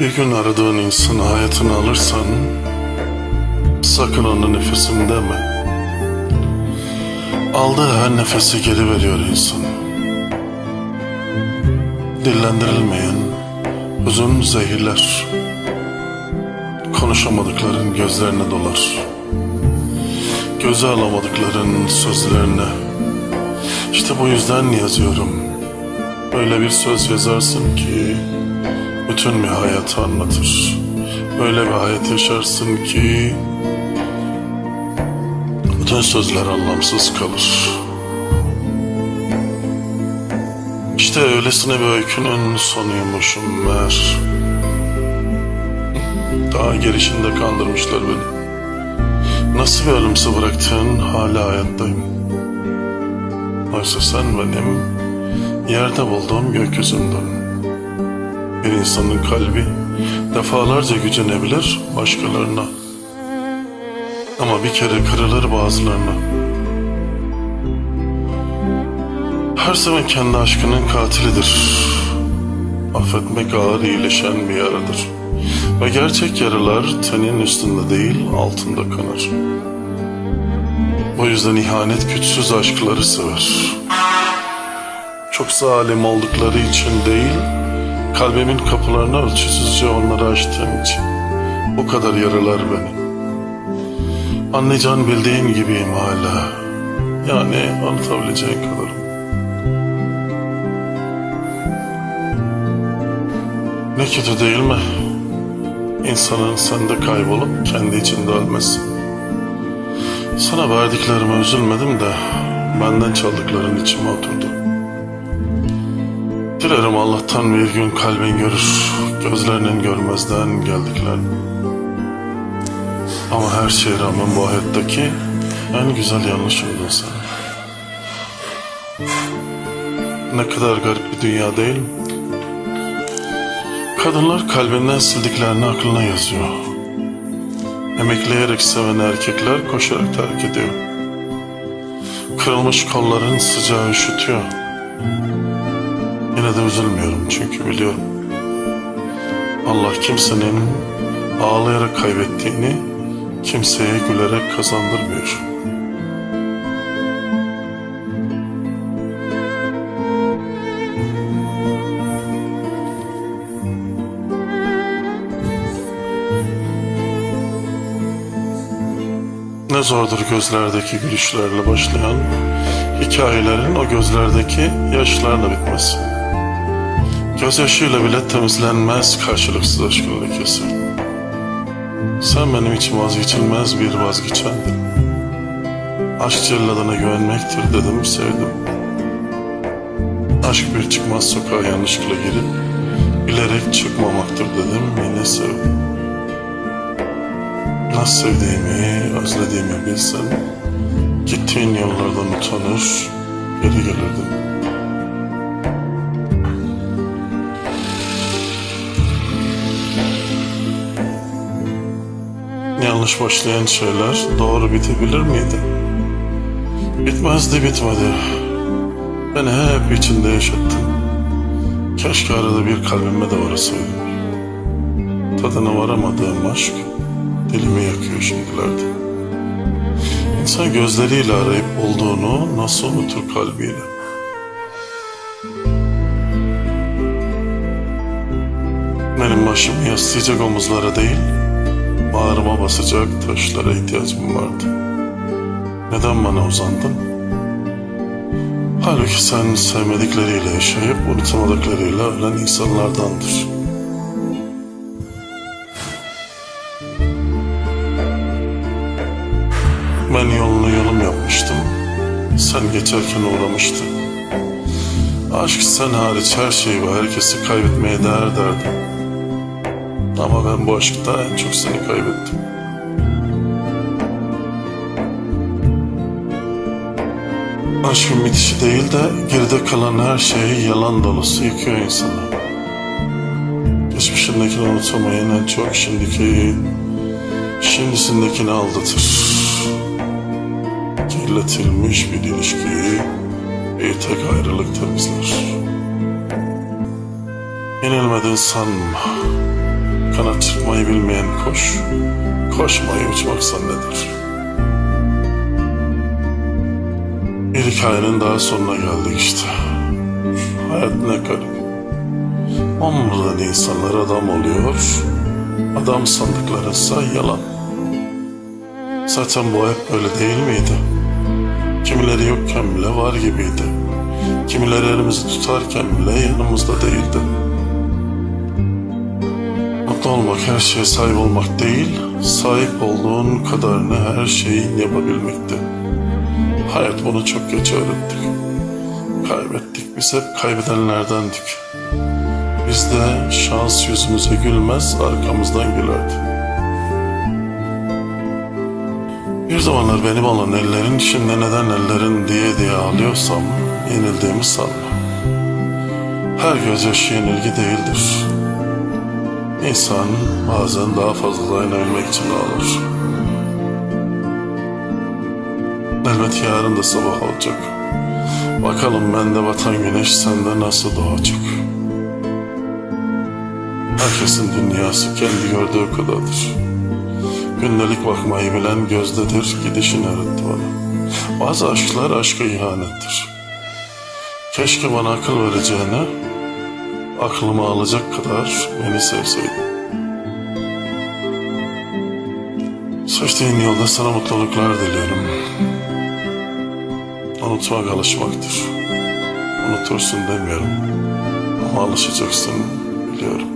Bir gün aradığın insanı hayatına alırsan sakın onu nefesim deme. Aldığı her nefesi geri veriyor insan. Dillendirilmeyen hüzün zehirler. Konuşamadıkların gözlerine dolar. Göze alamadıkların sözlerine. İşte bu yüzden yazıyorum. Öyle bir söz yazarsın ki bütün bir hayatı anlatır. Öyle bir hayat yaşarsın ki bütün sözler anlamsız kalır. İşte öylesine bir öykünün sonuymuşum meğer. Daha gelişinde kandırmışlar beni. Nasıl bir ölümse bıraktın hala hayattayım. Oysa sen benim yerde bulduğum gökyüzünden. Bir insanın kalbi defalarca gücenebilir başkalarına. Ama bir kere kırılır bazılarına. Her seven kendi aşkının katilidir. Affetmek ağır iyileşen bir yaradır. Ve gerçek yaralar tenin üstünde değil altında kanar. Bu yüzden ihanet güçsüz aşkları sever. Çok zalim oldukları için değil, kalbimin kapılarını ölçüsüzce onları açtığım için. Bu kadar yaralar beni. Anlayacağın bildiğin gibiyim hala. Yani anlatabileceğin kadarım. Ne kötü değil mi? İnsanın sende kaybolup kendi içinde ölmesi. Sana verdiklerime üzülmedim de benden çaldıkların içime oturdu. Dilerim Allah'tan bir gün kalbin görür, gözlerinin görmezden geldiklerini. Ama her şeye rağmen bu hayattaki en güzel yanlış oldun sen. Ne kadar garip bir dünya değil mi? Kadınlar kalbinden sildiklerini aklına yazıyor. Emekleyerek seven erkekler koşarak terk ediyor. Kırılmış kolların sıcağı üşütüyor. Yine de üzülmüyorum çünkü biliyorum. Allah kimsenin ağlayarak kaybettiğini kimseye gülerek kazandırmıyor. Ne zordur gözlerdeki gülüşlerle başlayan hikayelerin o gözlerdeki yaşlarla bitmesi. Gözyaşıyla bile temizlenmez karşılıksız aşkın lekesi. Sen benim için vazgeçilmez bir vazgeçendin. Aşk celladına güvenmektir dedim, sevdim. Aşk bir çıkmaz sokağa yanlışlıkla girip bilerek çıkmamaktır dedim, yine sevdim. Nasıl sevdiğimi, özlediğimi bilsen Gittiğin yollardan utanır, geri gelirdim. Yanlış başlayan şeyler doğru bitebilir miydi? Bitmezdi bitmedi. Beni hep içinde yaşattın. Keşke arada bir kalbime de varasaydın. Tadına varamadığım aşk dilimi yakıyor şimdilerde. İnsan gözleriyle arayıp bulduğunu nasıl unutur kalbiyle? Benim başımı yaslayacak omuzlara değil, bağrıma basacak taşlara ihtiyacım vardı. Neden bana uzandın? Halbuki sen sevmedikleriyle yaşayıp unutamadıklarıyla ölen insanlardandır. Ben yolunu yolum yapmıştım. Sen geçerken uğramıştın. Aşk sen hariç her şeyi ve herkesi kaybetmeye değer derdim. Ama ben bu aşkta en çok seni kaybettim. Aşkın bitişi değil de geride kalan her şey yalan dolusu yıkıyor insanı. Geçmişindekini unutamayın en çok şimdiki, şimdisindekini aldatır kirletilmiş bir ilişkiyi bir tek ayrılık temizler. Yenilmedin sanma. Kanat çırpmayı bilmeyen koş, koşmayı uçmak zanneder. Bir hikayenin daha sonuna geldik işte. Hayat ne garip. Omurdan insanlar adam oluyor, adam sandıkları ise yalan. Zaten bu hep böyle değil miydi? Kimileri yokken bile var gibiydi. Kimileri elimizi tutarken bile yanımızda değildi. Olmak her şeye sahip olmak değil, sahip olduğun kadarını her şeyi yapabilmekti. Hayat bunu çok geç öğrettik. Kaybettik, biz hep kaybedenlerdendik. Bizde şans yüzümüze gülmez, arkamızdan gülerdi. Bir zamanlar benim olan ellerin şimdi neden ellerin diye diye ağlıyorsam yenildiğimi sanma. Her gözyaşı yenilgi değildir. İnsan bazen daha fazla dayanabilmek için ağlar. Elbet yarın da sabah olacak. Bakalım bende batan güneş sende nasıl doğacak. Herkesin dünyası kendi gördüğü kadardır. Gündelik bakmayı bilen gözdedir, gidişini öğretti bana. Bazı aşklar aşka ihanettir. Keşke bana akıl vereceğine, aklımı alacak kadar beni sevseydin. Seçtiğin yolda sana mutluluklar diliyorum. Unutmak alışmaktır. Unutursun demiyorum. Ama alışacaksın biliyorum.